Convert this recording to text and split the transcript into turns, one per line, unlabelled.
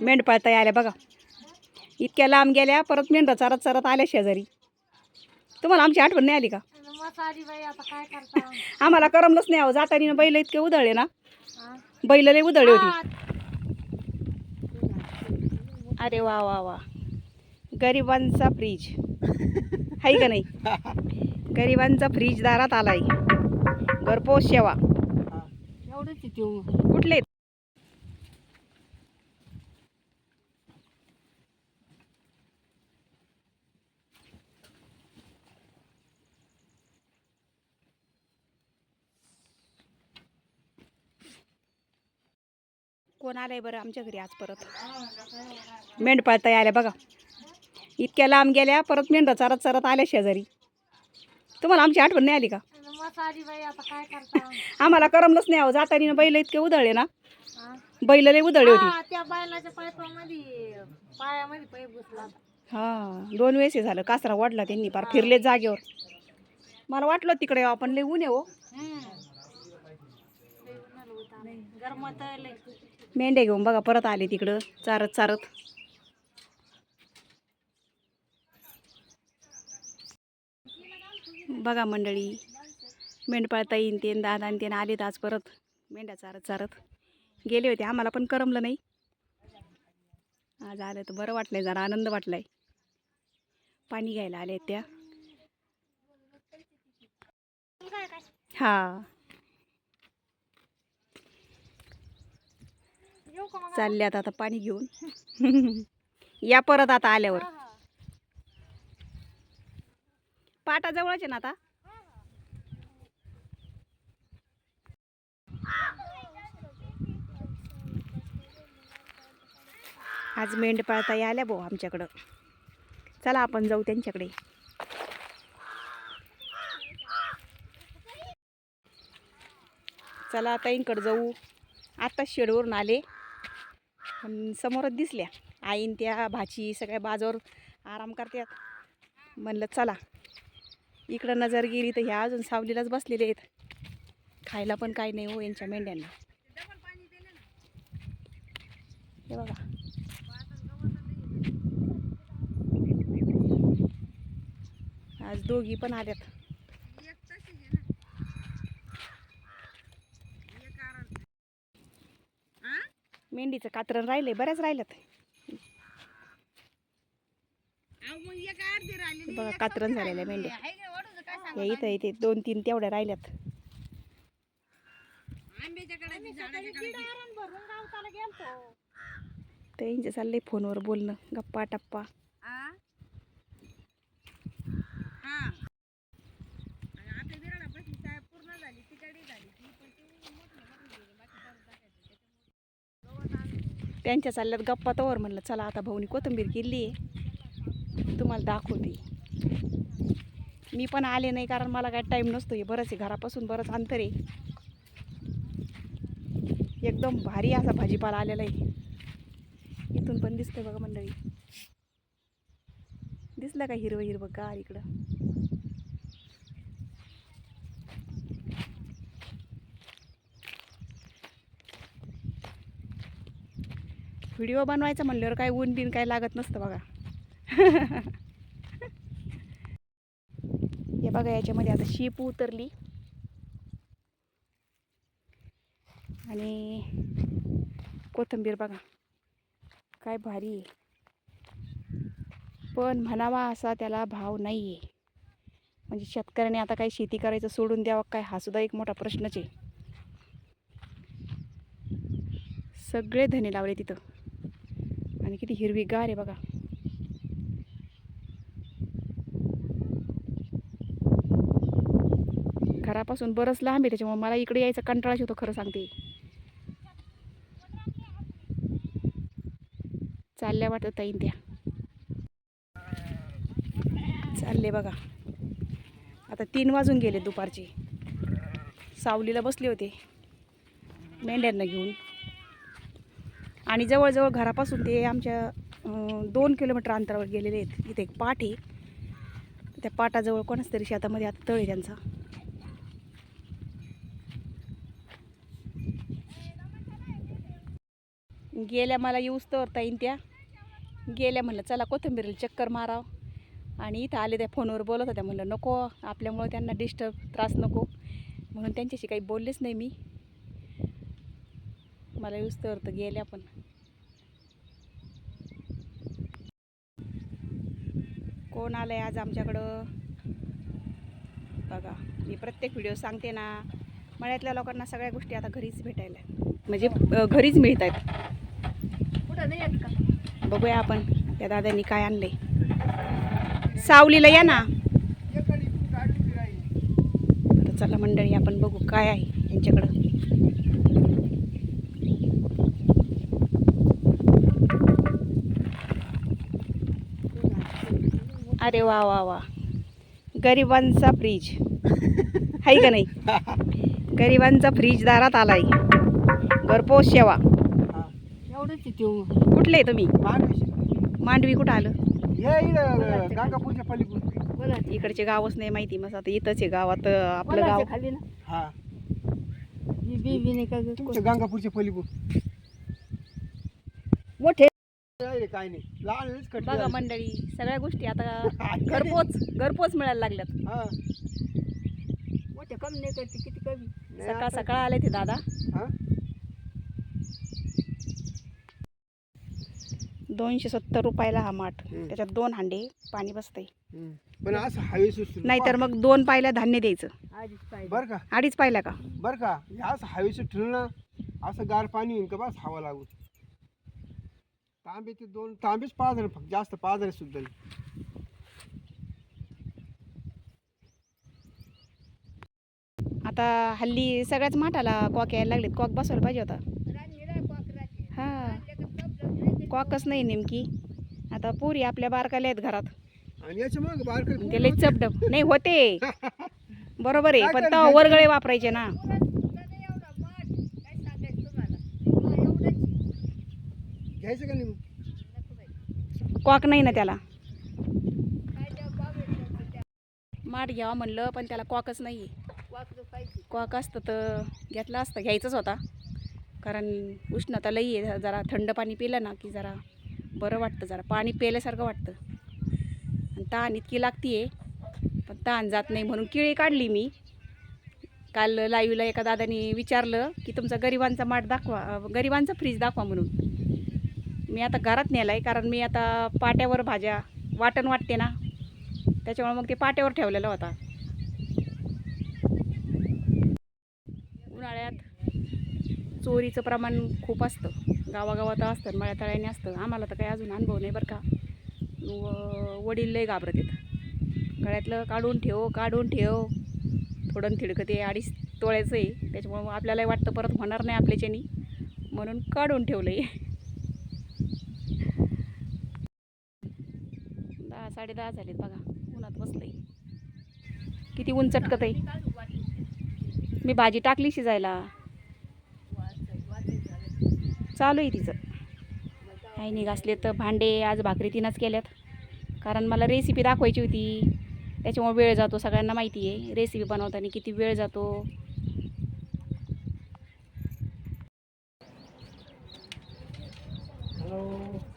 मेंढपाळता आल्या बघा. इतक्या लांब गेल्या परत मेंढा चारत चारत आल्या शेजारी. तुम्हाला आमची आठवण नाही आली का?
आता काय
आम्हाला करमलंच नाही अहो जाताना बैल इतके उधळले ना. बैल लय उधळली होती. अरे वा वा वा. गरिबांचा फ्रीज आहे का नाही? गरिबांचा फ्रीज दारात आलाय. घरपोच सेवा.
एवढंच
कोण आलंय बरं आमच्या घरी आज परत? मेंढपाळता आल्या बघा. इतक्या लांब गेल्या परत मेंढरा चारत चारत आल्या शेजारी. तुम्हाला आमची आठवण नाही आली का? आम्हाला करमलंच नाही अहो जाताना बैल इतके उधळले ना? बैल लय उधळली होती.
हा, त्या पायामध्ये
हा दोन वेळेस झालं. कासरा वाढला त्यांनी पार फिरले जागेवर. मला वाटलं तिकडे आपण लय ऊन आहे हो. मेंढ्या घेऊन बघा परत आले तिकडं चारत चारत. बघा मंडळी मेंढपाळता येईन ते दादा आणि ते आलेत आज परत. मेंढ्या चारत चारत. गेले होते आम्हाला पण करमलं नाही. आज आलं तर बरं वाटलंय जरा आनंद वाटलाय. पाणी घ्यायला आले त्या. हा
येऊ का मग
चालल्यात आता पाणी घेऊन. या परत आता आल्यावर. पाटा जवळच आहे ना आता? आज मेंढपाळता आल्या भाऊ आमच्याकडं. चला आपण जाऊ त्यांच्याकडे. चला आता इंकडं जाऊ. आत्ताच शेडवरून आले. समोरच दिसल्या. आईन त्या भाची सगळ्या बाजूवर आराम करतात म्हणलं चला इकडं नजर गेली तर ह्या अजून सावलीलाच बसलेले आहेत. खायला पण काही नाही हो यांच्या मेंढ्यांना. हे बघा. आज दोघी पण आल्यात. मेंढीचं कातरण राहिले बऱ्याच राहिल्यात. बघा कातरण झालेल्या मेंढ्या. या इथं इथे दोन तीन तेवढ्या राहिल्यात.
आम्ही सकाळी बिडारण भरून गावताला गेलतो.
त्यांचे चाललंय फोनवर बोलणं गप्पा टप्पा. त्यांच्या चालल्यात गप्पा तवर म्हणलं चला आता भाऊनी कोथिंबीर केली आहे. तुम्हाला दाखवते मी पण आले नाही कारण मला काय टाईम नसतो हे बरंच आहे घरापासून बरंच अंतर आहे. एकदम भारी असा भाजीपाला आलेला आहे. इथून पण दिसतंय बघा मंडळी. दिसलं का हिरवं हिरवं गार इकडं? व्हिडिओ बनवायचा म्हणल्यावर काय ऊन बिन काय लागत नसतं बघा. हे बघा याच्यामध्ये आता शीप उतरली. आणि कोथिंबीर बघा काय भारी आहे. पण म्हणावा असा त्याला भाव नाही आहे म्हणजे शेतकऱ्याने आता काही शेती करायचं सोडून द्यावं काय हा सुद्धा एक मोठा प्रश्नच आहे. सगळे धने लावले तिथं. आणि किती हिरवीगार आहे बघा. घरापासून बरंच लांब आहे त्याच्यामुळे मला इकडे यायचा कंटाळाच होतो खरं सांगते. चालल्या वाटत ताईन त्या. चालले बघा. आता तीन वाजून गेले दुपारचे. सावलीला बसले होते. मेंढ्यांना घेऊन. आणि जवळजवळ घरापासून ते आमच्या दोन किलोमीटर अंतरावर गेलेले आहेत. इथे एक पाट आहे. त्या पाटाजवळ कोणाच तरी शेतामध्ये आता तळ आहे त्यांचा. गेल्या मला यूज तर ताईन त्या. गेल्या म्हणलं चला कोथिंबीरीला चक्कर माराव. आणि इथं आले त्या फोनवर बोलत होत्या म्हणलं नको आपल्यामुळं त्यांना डिस्टर्ब त्रास नको. म्हणून त्यांच्याशी काही बोललेच नाही मी. मला येऊस तर गेल्या पण. कोण आलंय आज आमच्याकडं? बघा मी प्रत्येक व्हिडिओ सांगते ना मळ्यातल्या लोकांना सगळ्या गोष्टी आता घरीच भेटायला म्हणजे घरीच मिळत आहेत.
कुठं नाही येत का?
बघूया आपण त्या दादांनी काय आणलंय. सावलीला या ना. चला मंडळी आपण बघू काय आहे यांच्याकडं. अरे वा वा वा. गरिबांचा फ्रीज आहे का नाही? गरिबांचा फ्रीज दारात आलाय. घरपोच सेवा
एवढंच
कुठले तुम्ही? मांडवी कुठं आलं? इकडचे गावच नाही माहिती मग आता इथंच आहे गावात आपलं गाव.
खाली ना?
हा.
मी बी बी नाही का ग?
तुमच्या गांगापूरच्या पलीकडून.
मोठे
काय नाही. लहान
बघा
झाली.
मंडळी सगळ्या गोष्टी आता घरपोच घरपोच मिळायला लागल्यात.
हा.
मोठे कमी नाही करते किती कमी?
नाही
सकाळ
आता-
सकाळ आले ते दादा.
हा?
दोनशे सत्तर रुपयाला हा माठ.
हम्म.
त्याच्यात दोन हांडे पाणी बसतंय.
हम्म. पण असं हवे सुटलं
नाहीतर मग दोन पायला धान्य द्यायचं.
आधीच पाहिजे
बर का?
अडीच पायला का?
बर का? असं हवे ठेवलं ना असं गार पाणी येईन का? बस हवा लागून. तांबे ते दोन तांबेच पाच फक्त जास्त पाच सुद्धा. नाही.
आता हल्ली सगळ्याच माठाला कॉक यायला लागलेत. कॉक बसवायला पाहिजे होता. हा. कॉकच नाही नेमकी. आता पुरी आपल्या बारकाल्या आहेत घरात.
आणि याच्या मग बारकर
ते लई चपडप. नाही होते. बरोबर आहे पण? तेव्हा वरगळे वापरायचे ना.
घ्यायचं का नाही?
कॉक नाही ना त्याला. माठ घ्यावा म्हणलं पण त्याला कॉकच नाही. कॉक असतं तर घेतला असतं घ्यायचंच होता. कारण उष्णता लई आहे जरा थंड पाणी पिलं ना की जरा बरं वाटतं जरा पाणी प्यायल्यासारखं वाटतं. आणि तहान इतकी लागती आहे पण तहान जात नाही म्हणून किळी काढली मी. काल लाईव्हला एका दादानी विचारलं की तुमचा गरिबांचा माठ दाखवा गरिबांचा फ्रीज दाखवा म्हणून. मी आता घरात नेला आहे कारण मी आता पाट्यावर भाज्या वाटण वाटते ना त्याच्यामुळे मग ते पाट्यावर ठेवलेला होता. उन्हाळ्यात चोरीचं प्रमाण खूप असतं. गावागावात असतं मळ्या तळ्याने असतं. आम्हाला तर काही अजून अनुभव नाही बरं का. व वडील लय घाबरत येत गळ्यातलं काढून ठेव काढून ठेव. थोडं न थिडकं ते अडीच तोळ्याचं आहे. त्याच्यामुळं आपल्यालाही वाटतं परत होणार नाही आपल्याच्यानी. म्हणून काढून ठेवलं आहे साडे दहा झालेत बघा. उन्हात बसलंय. किती ऊन चटकत आहे. मी भाजी टाकली शिजायला. चालू आहे तिचं. काही निघासले तर भांडे आज भाकरी तिनंच केल्यात. कारण मला रेसिपी दाखवायची होती. त्याच्यामुळे वेळ जातो सगळ्यांना माहिती आहे. रेसिपी बनवताना किती वेळ जातो. Hello.